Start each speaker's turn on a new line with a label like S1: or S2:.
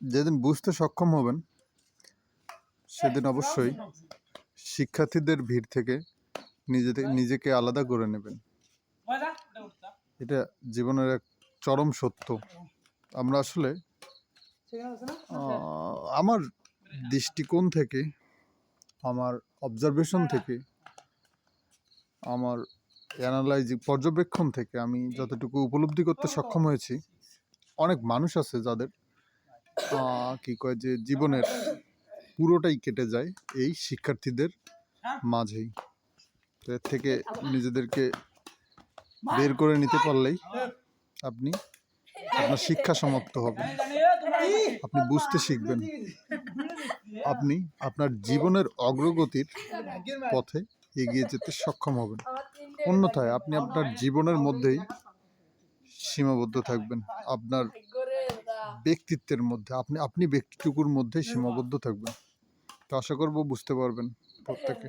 S1: যেদিন বুঝতে সক্ষম হবেন, সেদিন অবশ্যই শিক্ষার্থীদের ভিড় থেকে নিজেদের, নিজেকে আলাদা করে নেবেন। এটা জীবনের এক চরম সত্য। আমরা আসলে আমার দৃষ্টিকোণ থেকে, আমার অবজারভেশন থেকে, আমার অ্যানালাইজিং পর্যবেক্ষণ থেকে আমি যতটুকু উপলব্ধি করতে সক্ষম হয়েছি, অনেক মানুষ আছে যাদের কি কয় যে জীবনের পুরোটাই কেটে যায় এই শিক্ষার্থীদের মাঝেই। তো এর থেকে নিজেদেরকে বের করে নিতে পারলেই আপনি আপনার শিক্ষা সমাপ্ত হবে। আপনি বুঝতে শিখবেন। আপনি আপনার জীবনের অগ্রগতির পথে এগিয়ে যেতে সক্ষম হবেন। অন্যথায় আপনি আপনার জীবনের মধ্যেই সীমাবদ্ধ থাকবেন। আপনার ব্যক্তিত্বের মধ্যে আপনি আপনি ব্যক্তিটুকুর মধ্যে সীমাবদ্ধ থাকবেন। তো আশা করব বুঝতে পারবেন প্রত্যেকে।